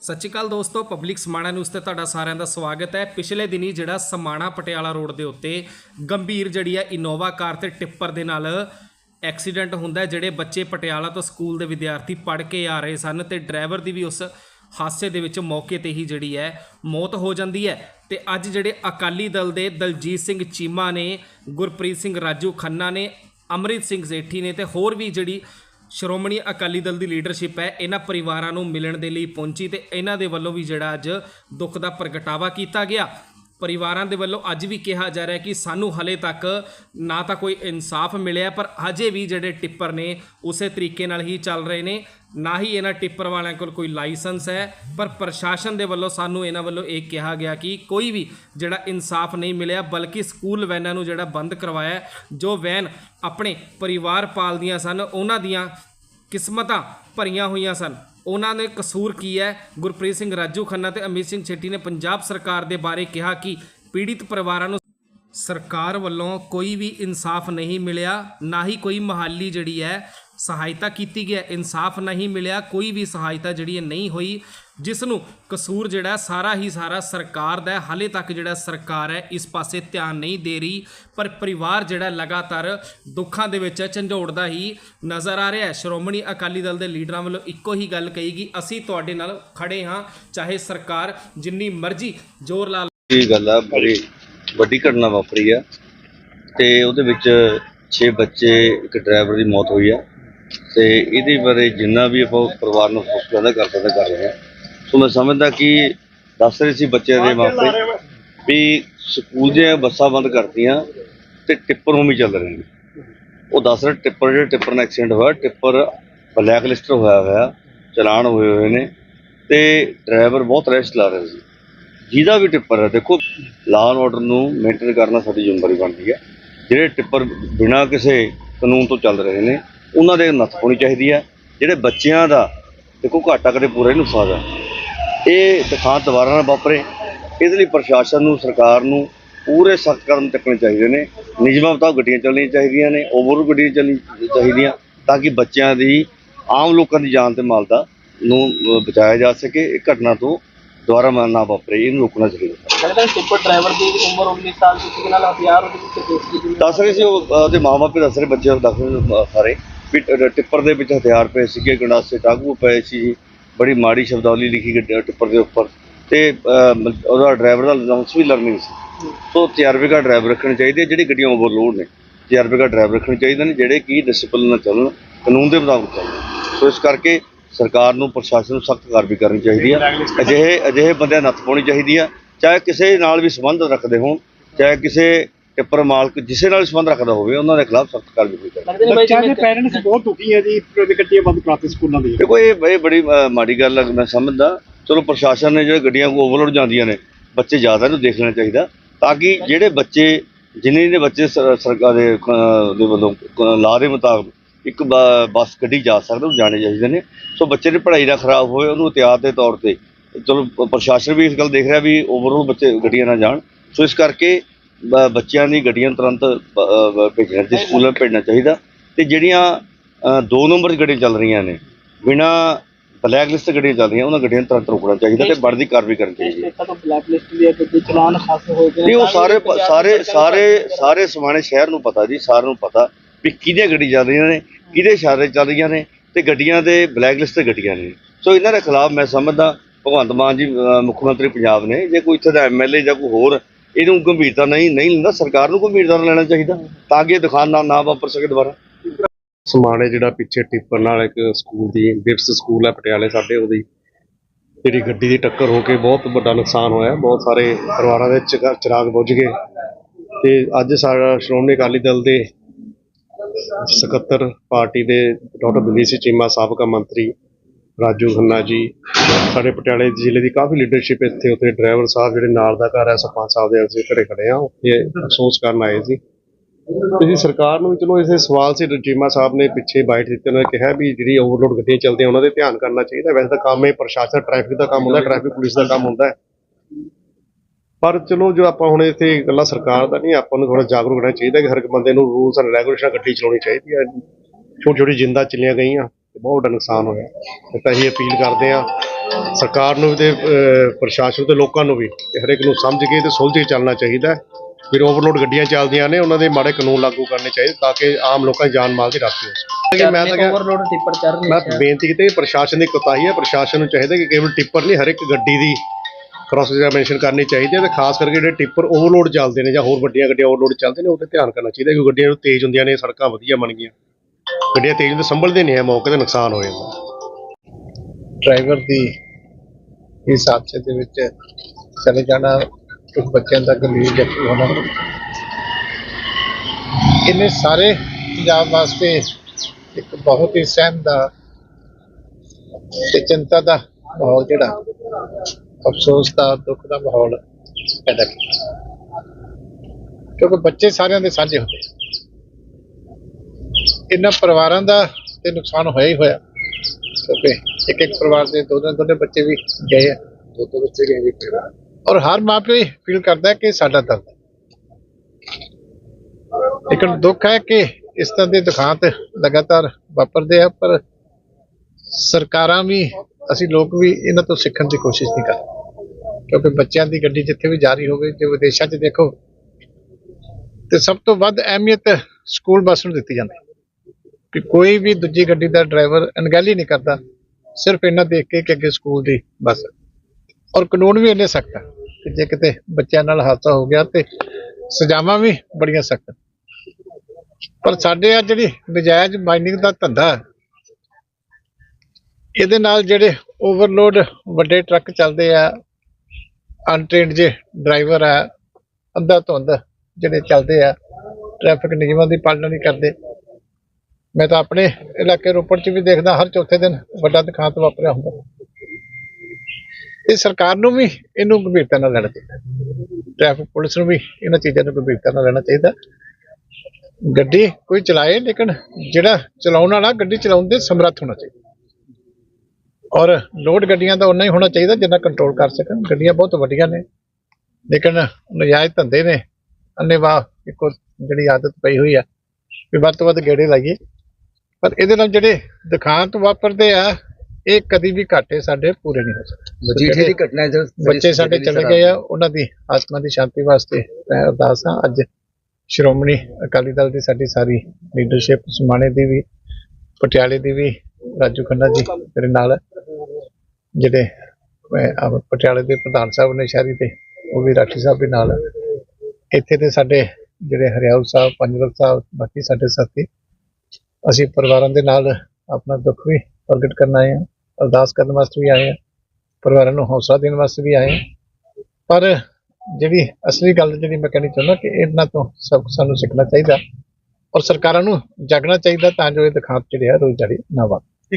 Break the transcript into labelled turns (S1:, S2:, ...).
S1: ਸਤਿ ਸ਼੍ਰੀ ਅਕਾਲ ਦੋਸਤੋ public Samana news ਤੇ ਤੁਹਾਡਾ ਸਾਰਿਆਂ ਦਾ ਸਵਾਗਤ ਹੈ। ਪਿਛਲੇ ਦਿਨੀ ਜਿਹੜਾ ਸਮਾਣਾ ਪਟਿਆਲਾ ਰੋਡ ਦੇ ਉੱਤੇ ਗੰਭੀਰ ਜਿਹੜੀ ਹੈ ਇਨੋਵਾ ਕਾਰ ਤੇ ਟਿੱਪਰ ਦੇ ਨਾਲ ਐਕਸੀਡੈਂਟ ਹੁੰਦਾ ਜਿਹੜੇ ਬੱਚੇ ਪਟਿਆਲਾ ਤੋਂ ਸਕੂਲ ਦੇ ਵਿਦਿਆਰਥੀ ਪੜ੍ਹ ਕੇ ਆ ਰਹੇ ਸਨ ਤੇ ਡਰਾਈਵਰ ਦੀ ਵੀ ਉਸ ਹਾਦਸੇ ਦੇ ਵਿੱਚ ਮੌਕੇ ਤੇ ਹੀ ਜਿਹੜੀ ਹੈ ਮੌਤ ਹੋ ਜਾਂਦੀ ਹੈ। ਤੇ ਅੱਜ ਜਿਹੜੇ ਅਕਾਲੀ ਦਲ ਦੇ ਦਲਜੀਤ ਸਿੰਘ ਚੀਮਾ ਨੇ, ਗੁਰਪ੍ਰੀਤ ਸਿੰਘ ਰਾਜੂ ਖੰਨਾ ਨੇ ਅਮਰਿਤ ਸਿੰਘ ਜ਼ੇਠੀ ਨੇ ਤੇ ਹੋਰ ਵੀ ਜਿਹੜੀ ਸ਼੍ਰੋਮਣੀ ਅਕਾਲੀ ਦਲ ਦੀ ਲੀਡਰਸ਼ਿਪ ਹੈ। ਇਹਨਾਂ ਪਰਿਵਾਰਾਂ ਨੂੰ ਮਿਲਣ ਦੇ ਲਈ ਪਹੁੰਚੀ ਤੇ ਇਹਨਾਂ ਦੇ ਵੱਲੋਂ ਵੀ ਜਿਹੜਾ ਅੱਜ ਦੁੱਖ ਦਾ ਪ੍ਰਗਟਾਵਾ ਕੀਤਾ ਗਿਆ। ਪਰਿਵਾਰਾਂ ਦੇ ਵੱਲੋਂ ਅੱਜ ਵੀ ਕਿਹਾ ਜਾ ਰਿਹਾ ਕਿ ਸਾਨੂੰ ਹਲੇ ਤੱਕ ਨਾ ਤਾਂ ਕੋਈ ਇਨਸਾਫ ਮਿਲਿਆ, ਪਰ ਅਜੇ ਵੀ ਜਿਹੜੇ ਟਿੱਪਰ ਨੇ, ਉਸੇ ਤਰੀਕੇ ਨਾਲ ਹੀ ਚੱਲ ਰਹੇ ਨੇ। ਨਾ ਹੀ ਇਹਨਾਂ ਟਿੱਪਰ ਵਾਲਿਆਂ ਕੋਲ ਕੋਈ ਲਾਇਸੈਂਸ ਹੈ, ਪਰ ਪ੍ਰਸ਼ਾਸਨ ਦੇ ਵੱਲੋਂ ਸਾਨੂੰ ਇਹਨਾਂ ਵੱਲੋਂ ਇਹ ਕਿਹਾ ਗਿਆ ਕਿ ਕੋਈ ਵੀ ਜਿਹੜਾ ਇਨਸਾਫ ਨਹੀਂ ਮਿਲਿਆ, ਬਲਕਿ ਸਕੂਲ ਵੈਨਾਂ ਨੂੰ ਜਿਹੜਾ ਬੰਦ ਕਰਵਾਇਆ ਜੋ ਵੈਨ ਆਪਣੇ ਪਰਿਵਾਰ ਪਾਲਦੀਆਂ ਸਨ, ਉਹਨਾਂ ਦੀਆਂ ਕਿਸਮਤਾਂ ਭਰੀਆਂ ਹੋਈਆਂ ਸਨ। ਉਹਨਾਂ ਨੇ ਕਸੂਰ ਕੀ ਹੈ? ਗੁਰਪ੍ਰੀਤ ਸਿੰਘ ਰਾਜੂ ਖੰਨਾ ਤੇ ਅਮੀਤ ਸਿੰਘ ਛੇਟੀ ਨੇ ਪੰਜਾਬ ਸਰਕਾਰ ਦੇ ਬਾਰੇ ਕਿਹਾ ਕਿ ਪੀੜਿਤ ਪਰਿਵਾਰਾਂ ਨੂੰ ਸਰਕਾਰ ਵੱਲੋਂ ਕੋਈ ਵੀ ਇਨਸਾਫ ਨਹੀਂ ਮਿਲਿਆ, ਨਾ ਹੀ ਕੋਈ ਮਹਾਲੀ ਜਿਹੜੀ ਹੈ ਸਹਾਇਤਾ ਕੀਤੀ ਗਈ ਹੈ। ਇਨਸਾਫ ਨਹੀਂ ਮਿਲਿਆ, ਕੋਈ ਵੀ ਸਹਾਇਤਾ ਜਿਹੜੀ ਹੈ ਨਹੀਂ ਹੋਈ, ਜਿਸ ਨੂੰ ਕਸੂਰ ਜਿਹੜਾ ਸਾਰਾ ਹੀ ਸਾਰਾ ਸਰਕਾਰ ਦਾ ਹਾਲੇ ਤੱਕ ਜਿਹੜਾ ਸਰਕਾਰ ਹੈ, ਇਸ ਪਾਸੇ ਧਿਆਨ ਨਹੀਂ ਦੇ ਰਹੀ, ਪਰ ਪਰਿਵਾਰ ਜਿਹੜਾ ਲਗਾਤਾਰ ਦੁੱਖਾਂ ਦੇ ਵਿੱਚ ਝੰਡੋੜਦਾ ਹੀ ਨਜ਼ਰ ਆ ਰਿਹਾ ਹੈ। ਸ਼੍ਰੋਮਣੀ ਅਕਾਲੀ ਦਲ ਦੇ ਲੀਡਰਾਂ ਵੱਲੋਂ ਇੱਕੋ ਹੀ ਗੱਲ ਕਹੀ ਗਈ, ਅਸੀਂ ਤੁਹਾਡੇ ਨਾਲ ਖੜੇ ਹਾਂ, ਚਾਹੇ ਸਰਕਾਰ ਜਿੰਨੀ ਮਰਜ਼ੀ ਜ਼ੋਰ ਲਾ
S2: ਇਹ ਗੱਲ ਆ ਬੜੀ ਵੱਡੀ ਘਟਨਾ ਵਾਪਰੀ ਆ ਤੇ ਉਹਦੇ ਵਿੱਚ 6 ਬੱਚੇ, ਇੱਕ ਡਰਾਈਵਰ ਦੀ ਮੌਤ ਹੋਈ ਆ ਤੇ ਇਹਦੇ ਬਾਰੇ ਜਿੰਨਾ ਵੀ ਆਪਾਂ ਪਰਿਵਾਰ ਨੂੰ ਹੌਸਲਾ ਦਾ ਕਰ ਸਕਦਾ ਕਰ ਰਹੇ ਹਾਂ ਸੋ ਮੈਂ ਸਮਝਦਾ ਕਿ ਦੱਸ ਰਹੇ ਸੀ ਬੱਚਿਆਂ ਦੇ ਮਾਪੇ ਵੀ ਸਕੂਲ ਦੀਆਂ ਬੱਸਾਂ ਬੰਦ ਕਰਤੀਆਂ ਤੇ ਟਿੱਪਰ ਉਵੇਂ ਵੀ ਚੱਲ ਰਹੇ ਨੇ। ਉਹ ਦੱਸ ਰਹੇ ਟਿੱਪਰ, ਜਿਹੜੇ ਟਿੱਪਰ ਨਾਲ ਐਕਸੀਡੈਂਟ ਹੋਇਆ, ਟਿੱਪਰ ਬਲੈਕ ਲਿਸਟਰ ਹੋਇਆ ਹੋਇਆ, ਚਲਾਨ ਹੋਏ ਹੋਏ ਨੇ ਤੇ ਡਰਾਈਵਰ ਬਹੁਤ ਰੈਸ਼ ਚਲਾ ਰਿਹਾ ਸੀ। ਜਿਹਦਾ ਵੀ ਟਿੱਪਰ ਹੈ, ਦੇਖੋ ਲਾਅ ਐਂਡ ਆਰਡਰ ਨੂੰ ਮੇਨਟੇਨ ਕਰਨਾ ਸਾਡੀ ਜ਼ਿੰਮੇਵਾਰੀ ਬਣਦੀ ਹੈ। ਜਿਹੜੇ ਟਿੱਪਰ ਬਿਨਾਂ ਕਿਸੇ ਕਾਨੂੰਨ ਤੋਂ ਚੱਲ ਰਹੇ ਨੇ, ਉਹਨਾਂ ਦੇ ਨੱਥ ਪਾਉਣੀ ਚਾਹੀਦੀ ਹੈ। ਜਿਹੜੇ ਬੱਚਿਆਂ ਦਾ, ਦੇਖੋ, ਘਾਟਾ ਕਦੇ ਪੂਰਾ ਨਹੀਂ ਸਕਦਾ ਇਹ ਦੁਕਾਨ ਦੁਬਾਰਾ ਨਾ ਵਾਪਰੇ। ਇਹਦੇ ਲਈ ਪ੍ਰਸ਼ਾਸਨ ਨੂੰ, ਸਰਕਾਰ ਨੂੰ ਪੂਰੇ ਸਖਤ ਕਦਮ ਚੱਕਣੇ ਚਾਹੀਦੇ ਨੇ। ਨਿਯਮਾਂ ਮੁਤਾਬਕ ਗੱਡੀਆਂ ਚੱਲਣੀਆਂ ਚਾਹੀਦੀਆਂ ਨੇ ਓਵਰ ਗੱਡੀਆਂ ਚੱਲਣੀਆਂ ਚਾਹੀਦੀਆਂ, ਤਾਂ ਕਿ ਬੱਚਿਆਂ ਦੀ, ਆਮ ਲੋਕਾਂ ਦੀ ਜਾਨ ਤੇ ਮਾਲ ਦਾ ਨੂੰ ਬਚਾਇਆ ਜਾ ਸਕੇ। ਇਹ ਘਟਨਾ ਤੋਂ ਦੁਬਾਰਾ ਮ- ਨਾ ਵਾਪਰੇ ਇਹਨੂੰ ਰੋਕਣਾ ਚਾਹੀਦਾ
S3: ਲੱਗਦਾ ਟਿੱਪਰ ਡਰਾਈਵਰ ਦੀ ਉਮਰ 19 ਸਾਲ ਦੀ ਸੀ ਨਾਲ ਹਥਿਆਰ ਉਹਦੇ ਵਿੱਚ ਪੇਸ਼ ਕੀਤੀ
S2: ਦੱਸ ਰਹੇ ਸੀ ਉਹ ਉਹਦੇ ਮਾਪੇ ਦੱਸ ਰਹੇ ਬੱਚੇ ਦੱਸ ਰਹੇ ਸਾਰੇ। ਵੀ ਟ- ਟਿੱਪਰ ਦੇ ਵਿੱਚ ਹਥਿਆਰ ਪਏ ਸੀਗੇ ਗੰਡਾਸੇ ਟਾਕੂ ਪਏ ਸੀ ਬੜੀ ਮਾੜੀ ਸ਼ਬਦਾਵਲੀ ਲਿਖੀ ਗਈ ਟ- ਟਿੱਪਰ ਦੇ ਉੱਪਰ। ਤੇ ਮ- ਉਹਦਾ ਡਰਾਈਵਰ ਦਾ ਲਾਇਸੈਂਸ ਵੀ ਲਰਨਿੰਗ ਸੀ। ਸੋ ਤਜਰਬੇਕਾਰ ਡਰਾਈਵਰ ਰੱਖਣੇ ਚਾਹੀਦੇ ਆ, ਜਿਹੜੀ ਗੱਡੀਆਂ ਓਵਰਲੋਡ ਨੇ। ਤਜਰਬੇਕਾਰ ਡਰਾਈਵਰ ਰੱਖਣੇ ਚਾਹੀਦੇ ਨੇ ਜਿਹੜੇ ਕਿ ਡਿਸਪਲਿਨ ਨਾਲ ਚੱਲਣ ਕਾਨੂੰਨ ਦੇ ਮੁਤਾਬਕ ਚੱਲਣ। ਸੋ ਇਸ ਕਰਕੇ ਸਰਕਾਰ ਨੂੰ ਪ੍ਰਸ਼ਾਸਨ ਨੂੰ ਸਖਤ ਕਾਰਵਾਈ ਕਰਨੀ ਚਾਹੀਦੀ ਆ। ਅਜਿਹੇ ਅਜਿਹੇ ਬੰਦਿਆਂ ਨੱਥ ਪਾਉਣੀ ਚਾਹੀਦੀ ਆ। ਚਾਹੇ ਕਿਸੇ ਨਾਲ ਵੀ ਸੰਬੰਧ ਰੱਖਦੇ ਹੋਣ ਚਾਹੇ ਕਿਸੇ ਟਿੱਪਰ ਮਾਲਕ ਜਿਸੇ ਨਾਲ ਸੰਬੰਧ ਰੱਖਦਾ ਹੋਵੇ ਉਹਨਾਂ ਦੇ ਖਿਲਾਫ ਸਖਤ ਕਾਰਵਾਈ ਹੋਈ ਜਾਵੇ।
S4: ਬੱਚਿਆਂ ਦੇ
S3: ਜਿਵੇਂ
S4: ਪੇਰੈਂਟਸ ਬਹੁਤ ਦੁਖੀ ਹੈ ਜੀ ਪ੍ਰਾਈਵੇਟ ਗੱਡੀਆਂ ਬੰਦ ਕਰਾਤੀ ਸਕੂਲਾਂ ਦੀਆਂ
S2: ਦੇਖੋ ਇਹ ਇਹ ਬੜੀ ਮਾੜੀ ਗੱਲ ਹੈ ਮੈਂ ਸਮਝਦਾ। ਚਲੋ ਪ੍ਰਸ਼ਾਸਨ ਨੇ ਜਿਹੜੇ ਗੱਡੀਆਂ ਕੋ ਓਵਰਲੋਡ ਜਾਂਦੀਆਂ ਨੇ ਬੱਚੇ ਜ਼ਿਆਦਾ ਨੂੰ ਦੇਖ ਲੈਣਾ ਚਾਹੀਦਾ। ਤਾਂ ਕਿ ਜਿਹੜੇ ਬੱਚੇ ਜਿੰਨੇ ਦੇ ਬੱਚੇ ਸਰ- ਸਰਕਾਰ ਦੇ ਵੱਲੋਂ ਲਾਅ ਦੇ ਮੁਤਾਬਕ ਇੱਕ ਬ- ਬੱਸ ਗੱਡੀ ਜਾ ਸਕਦੇ ਉਹ ਜਾਣੇ ਚਾਹੀਦੇ ਨੇ। ਸੋ ਬੱਚੇ ਦੀ ਪੜ੍ਹਾਈ ਨਾ ਖਰਾਬ ਹੋਵੇ ਉਹਨੂੰ ਇਤਿਆਦ ਦੇ ਤੌਰ ਤੇ। ਚਲੋ ਪ੍ਰਸ਼ਾਸਨ ਵੀ ਇਸ ਗੱਲ ਦੇਖ ਰਿਹਾ ਵੀ ਓਵਰਆਲ ਬੱਚੇ ਗੱਡੀਆਂ ਨਾ ਜਾਣ। ਸੋ ਇਸ ਕਰਕੇ ਬ- ਬੱਚਿਆਂ ਦੀ ਗੱਡੀਆਂ ਤੁਰੰਤ ਭੇਜਣਾ ਚਾਹੀਦਾ ਸਕੂਲਾਂ ਭੇਜਣਾ ਚਾਹੀਦਾ। ਤੇ ਜਿਹੜੀਆਂ ਅ, ਦੋ ਨੰਬਰ 'ਚ ਗੱਡੀਆਂ ਚੱਲ ਰਹੀਆਂ ਨੇ ਬਿਨਾ ਬਲੈਕ ਲਿਸਟ ਗੱਡੀਆਂ ਚੱਲ ਰਹੀਆਂ ਉਹਨਾਂ ਗੱਡੀਆਂ ਨੂੰ ਤੁਰੰਤ ਰੋਕਣਾ ਚਾਹੀਦਾ ਤੇ ਬਣਦੀ ਕਾਰਵਾਈ ਕਰਨੀ ਚਾਹੀਦੀ ਹੈ।
S3: ਤਾਂ ਬਲੈਕ ਲਿਸਟ ਵੀ ਹੈ ਕਿ ਚਲਾਨ ਖਾਸੇ ਹੋਏ ਗਏ
S2: ਨਹੀਂ ਉਹ ਸਾਰੇ ਸਾਰੇ ਸਾਰੇ ਸਾਰੇ ਸਮਾਣੇ ਸ਼ਹਿਰ ਨੂੰ ਪਤਾ ਜੀ ਸਾਰਿਆਂ ਨੂੰ ਪਤਾ। ਵੀ ਕਿਹਦੇ ਗੱਡੀ ਚੱਲ ਰਹੀਆਂ ਨੇ, ਕਿਹਦੇ ਇਸ਼ਾਰੇ ਚੱਲ ਰਹੀਆਂ ਨੇ ਤੇ ਗੱਡੀਆਂ ਦੇ ਬਲੈਕ ਲਿਸਟ ਤੇ ਗੱਡੀਆਂ ਨੇ। ਸੋ ਇਹਨਾਂ ਦੇ ਖਿਲਾਫ ਮੈਂ ਸਮਝਦਾ ਭਗਵੰਤ ਮਾਨ ਜੀ ਮੁੱਖ ਮੰਤਰੀ ਪੰਜਾਬ ਨੇ, ਜੇ ਕੋਈ ਇੱਥੇ ਦਾ ਐਮਐਲਏ ਜਾਂ ਕੋਈ ਹੋਰ, ਇਹਨੂੰ ਗੰਭੀਰਤਾ ਨਹੀਂ ਨਹੀਂ ਲੈਂਦਾ, ਸਰਕਾਰ ਨੂੰ ਗੰਭੀਰਤਾ ਨਾਲ ਲੈਣਾ ਚਾਹੀਦਾ, ਤਾਂ ਕਿ ਇਹ ਦੁਕਾਨ ਨਾ ਨਾ ਵਾਪਰ ਸਕੇ ਦੁਬਾਰਾ।
S4: ਸਮਾਣੇ ਜਿਹੜਾ ਪਿੱਛੇ ਟਿੱਪਰ ਨਾਲ ਇੱਕ ਸਕੂਲ ਦੀ ਬਿਰਸ ਸਕੂਲ ਹੈ ਪਟਿਆਲੇ ਸਾਡੇ, ਉਹਦੀ ਜਿਹੜੀ ਗੱਡੀ ਦੀ ਟੱਕਰ ਹੋ ਕੇ ਬਹੁਤ ਵੱਡਾ ਨੁਕਸਾਨ ਹੋਇਆ, ਬਹੁਤ ਸਾਰੇ ਪਰਿਵਾਰਾਂ ਦੇ ਚਿਰਾ- ਚਿਰਾਗ ਬੁੱਝ ਗਏ। ਤੇ ਅੱਜ ਸਾਡਾ ਸ਼੍ਰੋਮਣੀ ਅਕਾਲੀ ਦਲ ਦੇ ਸਕੱਤਰ ਪਾਰਟੀ ਦੇ ਡਾਕਟਰ ਦਲੀਪ ਸਿੰਘ ਚੀਮਾ, ਸਾਬਕਾ ਮੰਤਰੀ ਰਾਜੂ ਖੰਨਾ ਜੀ, ਸਾਡੇ ਪਟਿਆਲੇ ਜ਼ਿਲ੍ਹੇ ਦੀ ਕਾਫੀ ਲੀਡਰਸ਼ਿਪ ਇੱਥੇ ਉੱਥੇ ਡਰਾਈਵਰ ਸਾਹਿਬ ਜਿਹੜੇ ਨਾਲ ਦਾ ਘਰ ਹੈ, ਸਰਪੰਚ ਸਾਹਿਬ ਦੇ ਅਸੀਂ ਘਰੇ ਖੜੇ ਆ ਉੱਥੇ ਅਫਸੋਸ ਕਰਨ ਆਏ ਸੀ ਤੁਸੀਂ ਸਰਕਾਰ ਨੂੰ ਚਲੋ ਇਸੇ ਸਵਾਲ ਸੀ, ਚੀਮਾ ਸਾਹਿਬ ਨੇ ਪਿੱਛੇ ਬਾਈਟ ਦਿੱਤੇ ਉਹਨਾਂ ਨੇ ਕਿਹਾ ਵੀ ਜਿਹੜੀ ਓਵਰਲੋਡ ਗੱਡੀਆਂ ਚੱਲਦੀਆਂ, ਉਹਨਾਂ ਦੇ ਧਿਆਨ ਕਰਨਾ ਚਾਹੀਦਾ ਵੈਸੇ ਤਾਂ ਕੰਮ ਇਹ ਪ੍ਰਸ਼ਾਸਨ ਟ੍ਰੈਫਿਕ ਦਾ ਕੰਮ ਹੁੰਦਾ ਟ੍ਰੈਫਿਕ ਪੁਲਿਸ ਦਾ ਕੰਮ ਹੁੰਦਾ ਹੈ। ਪਰ ਚਲੋ ਜੋ ਆਪਾਂ ਹੁਣ ਇੱਥੇ ਇਕੱਲਾ ਸਰਕਾਰ ਦਾ ਨਹੀਂ ਆਪਾਂ ਨੂੰ ਥੋੜਾ ਜਾਗਰੂਕ ਰਹਿਣਾ ਚਾਹੀਦਾ ਕਿ ਹਰ ਇੱਕ ਬੰਦੇ ਨੂੰ ਰੂਲਸ ਐਂਡ ਰੈਗੂਲੇਸ਼ਨ ਗੱਡੀ ਚਲਾਉਣੀ ਚਾਹੀਦੀ ਹੈ ਛੋਟੀ ਛੋਟੀ ਜਿੰਦਾ ਚਲੀਆਂ ਗਈਆਂ ਤੇ ਬਹੁਤ ਵੱਡਾ ਨੁਕਸਾਨ ਹੋਇਆ। ਤੇ ਤਾਂ ਅਸੀਂ ਅਪੀਲ ਕਰਦੇ ਹਾਂ ਸਰਕਾਰ ਨੂੰ ਵੀ ਤੇ ਪ੍ਰਸ਼ਾਸਨ ਤੇ ਲੋਕਾਂ ਨੂੰ ਵੀ ਇਹ ਹਰੇਕ ਨੂੰ ਸਮਝ ਕੇ ਤੇ ਸੁਲਝ ਕੇ ਚੱਲਣਾ ਚਾਹੀਦਾ। ਫਿਰ ਓਵਰਲੋਡ ਗੱਡੀਆਂ ਚੱਲਦੀਆਂ ਨੇ ਉਹਨਾਂ ਦੇ ਮਾੜੇ ਕਾਨੂੰਨ ਲਾਗੂ ਕਰਨੇ ਚਾਹੀਦੇ ਤਾਂ ਕਿ ਆਮ ਲੋਕਾਂ ਦੀ ਜਾਨ ਮਾਲ ਦੀ ਰਾਖੀ ਹੋ ਸਕੇ। ਮੈਂ ਤਾਂ
S3: ਓਵਰਲੋਡ ਟਿੱਪਰ ਚੱਲ ਰਹੇ
S4: ਮੈਂ ਬੇਨਤੀ ਕੀਤੀ ਪ੍ਰਸ਼ਾਸਨ ਦੀ ਕੋਤਾਹੀ ਹੈ ਪ੍ਰਸ਼ਾਸਨ ਨੂੰ ਚਾਹੀਦਾ ਕਿ ਕੇਵਲ ਟਿੱਪਰ ਨਹੀਂ ਹਰ ਇੱਕ ਗੱਡੀ ਦੀ ਕ੍ਰਾਸ ਐਗਜ਼ਾਮੀਨੇਸ਼ਨ ਕਰਨੀ ਚਾਹੀਦੀ ਹੈ ਤੇ ਖਾਸ ਕਰਕੇ ਜਿਹੜੇ ਟਿੱਪਰ ਓਵਰਲੋਡ ਚੱਲਦੇ ਨੇ ਜਾਂ ਹੋਰ ਵੱਡੀਆਂ ਗੱਡੀਆਂ ਓਵਰਲੋਡ ਚੱਲਦੇ ਨੇ ਉਹਤੇ ਧਿਆਨ ਕਰਨਾ ਚਾਹੀਦਾ ਕਿਉਂਕਿ ਗੱਡੀਆਂ ਤੇਜ਼ ਹੁੰਦੀਆਂ ਨੇ, ਸੜਕਾਂ ਵਧੀਆ ਬਣ ਗਈਆਂ। ਗੱਡੀਆਂ ਤੇਜ਼ ਹੁੰਦੇ ਸੰਭਲਦੇ ਨਹੀਂ ਹੈ, ਮੌਕੇ ਤੇ ਨੁਕਸਾਨ ਹੋ ਜਾਂਦਾ।
S5: ਡਰਾਈਵਰ ਦੀ ਇਸ ਹਾਦਸੇ ਦੇ ਵਿੱਚ ਚਲੇ ਜਾਣਾ ਕੁਝ ਬੱਚਿਆਂ ਦਾ ਗੰਭੀਰ ਜ਼ਖਮੀ ਹੋਣਾ। ਇਹਨੇ ਸਾਰੇ ਪੰਜਾਬ ਵਾਸਤੇ ਇੱਕ ਬਹੁਤ ਹੀ ਸਹਿਮ ਦਾ ਤੇ ਚਿੰਤਾ ਦਾ ਮਾਹੌਲ ਜਿਹੜਾ ਅਫਸੋਸ ਦਾ ਦੁੱਖ ਦਾ ਮਾਹੌਲ ਪੈਦਾ ਕੀਤਾ। ਕਿਉਂਕਿ ਬੱਚੇ ਸਾਰਿਆਂ ਦੇ ਸਾਂਝੇ ਹੁੰਦੇ। ਇਹਨਾਂ ਪਰਿਵਾਰਾਂ ਦਾ ਤੇ ਨੁਕਸਾਨ ਹੋਇਆ ਹੀ ਹੋਇਆ। ਕਿਉਂਕਿ ਇੱਕ ਇੱਕ ਪਰਿਵਾਰ ਦੇ ਦੋ ਦੋ ਦੋਨੇ ਬੱਚੇ ਵੀ ਗਏ ਆ। ਦੋ ਦੋ ਬੱਚੇ ਗਏ ਵੀ ਔਰ ਹਰ ਮਾਂ ਪਿਓ ਫੀਲ ਕਰਦਾ ਕਿ ਸਾਡਾ ਦਰਦ ਹੈ। ਲੇਕਿਨ ਦੁੱਖ ਹੈ ਕਿ ਇਸ ਤਰ੍ਹਾਂ ਦੇ ਦੁਖਾਂਤ ਲਗਾਤਾਰ ਵਾਪਰਦੇ ਆ ਪਰ ਸਰਕਾਰਾਂ ਵੀ ਅਸੀਂ ਲੋਕ ਵੀ ਇਹਨਾਂ ਤੋਂ ਸਿੱਖਣ ਦੀ ਕੋਸ਼ਿਸ਼ ਨਹੀਂ ਕਰਦੇ। ਕਿਉਂਕਿ ਬੱਚਿਆਂ ਦੀ ਗੱਡੀ ਜਿੱਥੇ ਵੀ ਜਾਰੀ ਹੋਵੇ, ਜੇ ਵਿਦੇਸ਼ਾਂ 'ਚ ਦੇਖੋ, ਤੇ ਸਭ ਤੋਂ ਵੱਧ ਅਹਿਮੀਅਤ ਸਕੂਲ ਬੱਸ ਨੂੰ ਦਿੱਤੀ ਜਾਂਦੀ ਕਿ ਕੋਈ ਵੀ ਦੂਜੀ ਗੱਡੀ ਦਾ ਡਰਾਈਵਰ ਅਣਗਹਿਲੀ ਨਹੀਂ ਕਰਦਾ, ਸਿਰਫ ਇਹਨਾਂ ਦੇਖ ਕੇ ਕਿ ਅੱਗੇ ਸਕੂਲ ਦੀ ਬੱਸ ਔਰ ਕਾਨੂੰਨ ਵੀ ਇੰਨੇ ਸਖਤ ਹੈ ਕਿ ਜੇ ਕਿਤੇ ਬੱਚਿਆਂ ਨਾਲ ਹਾਦਸਾ ਹੋ ਗਿਆ ਤੇ ਸਜ਼ਾਵਾਂ ਵੀ ਬੜੀਆਂ ਸਖਤ ਪਰ ਸਾਡੇ ਆ ਜਿਹੜੀ ਨਜਾਇਜ਼ ਮਾਈਨਿੰਗ ਦਾ ਧੰਦਾ ਇਹਦੇ ਨਾਲ ਜਿਹੜੇ ਓਵਰਲੋਡ ਵੱਡੇ ਟਰੱਕ ਚੱਲਦੇ ਆ ਅਨਟ੍ਰੇਨਡ ਜੇ ਡਰਾਈਵਰ ਆ, ਅੱਧਾ ਧੁੰਦ ਜਿਹੜੇ ਚੱਲਦੇ ਆ ਟ੍ਰੈਫਿਕ ਨਿਯਮਾਂ ਦੀ ਪਾਲਣਾ ਨਹੀਂ ਕਰਦੇ। ਮੈਂ ਤਾਂ ਆਪਣੇ ਇਲਾਕੇ ਰੋਪੜ 'ਚ ਵੀ ਦੇਖਦਾ, ਹਰ ਚੌਥੇ ਦਿਨ ਵੱਡਾ ਦੁਖਾਂਤ ਵਾਪਰਿਆ ਹੁੰਦਾ। ਇਹ ਸਰਕਾਰ ਨੂੰ ਵੀ ਇਹਨੂੰ ਗੰਭੀਰਤਾ ਨਾਲ ਲੈਣਾ ਚਾਹੀਦਾ। ਟ੍ਰੈਫਿਕ ਪੁਲਿਸ ਨੂੰ ਵੀ ਇਹਨਾਂ ਚੀਜ਼ਾਂ ਨੂੰ ਗੰਭੀਰਤਾ ਨਾਲ ਲੈਣਾ ਚਾਹੀਦਾ। ਗੱਡੀ ਕੋਈ ਚਲਾਏ, ਲੇਕਿਨ ਜਿਹੜਾ ਚਲਾਉਣ ਵਾਲਾ ਗੱਡੀ ਚਲਾਉਣ ਦੇ ਸਮਰੱਥ ਹੋਣਾ ਚਾਹੀਦਾ। ਔਰ ਲੋਡ ਗੱਡੀਆਂ ਦਾ ਉਨਾ ਹੀ ਹੋਣਾ ਚਾਹੀਦਾ ਜਿੰਨਾ ਕੰਟਰੋਲ ਕਰ ਸਕਣ। ਗੱਡੀਆਂ ਬਹੁਤ ਵੱਡੀਆਂ ਨੇ। ਲੇਕਿਨ ਨਜਾਇਜ਼ ਧੰਦੇ ਨੇ। ਅੰਨੇਵਾਹ ਇੱਕੋ ਜਿਹੜੀ ਆਦਤ ਪਈ ਹੋਈ ਆ ਵੀ ਵੱਧ ਤੋਂ ਵੱਧ ਗੇੜੇ ਲਾਈਏ। ਪਰ ਇਹਦੇ ਨਾਲ ਜਿਹੜੇ ਦੁਖਾਂਤ ਵਾਪਰਦੇ ਆ ਇਹ ਕਦੀ ਵੀ ਘਾਟੇ ਸਾਡੇ ਪੂਰੇ ਨਹੀਂ ਹੋ ਸਕਦੇ।
S6: ਮਜੀਠੇ ਦੀ ਘਟਨਾ ਜੋ
S5: ਬੱਚੇ ਸਾਡੇ ਚਲੇ ਗਏ ਆ ਉਹਨਾਂ ਦੀ ਆਤਮਾ ਦੀ ਸ਼ਾਂਤੀ ਵਾਸਤੇ ਮੈਂ ਅਰਦਾਸ ਹਾਂ ਅੱਜ ਸ਼੍ਰੋਮਣੀ ਅਕਾਲੀ ਦਲ ਦੀ ਸਾਡੀ ਸਾਰੀ ਲੀਡਰਸ਼ਿਪ ਸਮਾਣੇ ਦੀ ਵੀ ਪਟਿਆਲੇ ਦੀ ਵੀ ਰਾਜੂ ਖੰਨਾ ਜੀ, ਮੇਰੇ ਨਾਲ। ਜਿਹੜੇ ਪਟਿਆਲੇ ਦੇ ਪ੍ਰਧਾਨ ਸਾਹਿਬ ਨੇ ਸ਼ਹਿਰੀ ਤੇ ਉਹ ਵੀ ਰਾਠੀ ਸਾਹਿਬ ਦੇ ਨਾਲ। ਇੱਥੇ ਦੇ ਸਾਡੇ ਜਿਹੜੇ ਹਰਿਆਉ ਸਾਹਿਬ, ਪੰਜਵਲ ਸਾਹਿਬ, ਬਾਕੀ ਸਾਡੇ ਸਾਥੀ, ਅਸੀਂ ਪਰਿਵਾਰਾਂ ਦੇ ਨਾਲ ਆਪਣਾ ਦੁੱਖ ਵੀ ਪ੍ਰਗਟ ਕਰਨ ਆਏ ਹਾਂ, ਅਰਦਾਸ ਕਰਨ ਵਾਸਤੇ ਵੀ ਆਏ ਹਾਂ, ਪਰਿਵਾਰਾਂ ਨੂੰ ਹੌਸਲਾ ਦੇਣ ਵਾਸਤੇ ਵੀ ਆਏ ਹਾਂ। ਪਰ ਜਿਹੜੀ ਅਸਲੀ ਗੱਲ ਜਿਹੜੀ ਮੈਂ ਕਹਿਣੀ ਚਾਹੁੰਦਾ ਕਿ ਇਹਨਾਂ ਤੋਂ ਸਭ ਕੁਛ ਸਾਨੂੰ ਸਿੱਖਣਾ ਚਾਹੀਦਾ। ਔਰ ਸਰਕਾਰਾਂ ਨੂੰ ਜਾਗਣਾ ਚਾਹੀਦਾ ਤਾਂ ਜੋ ਇਹ ਦਿਖਾਂਤ ਜਿਹੜੇ ਆ ਰੋਜ਼ ਨਾ ਵੱਧ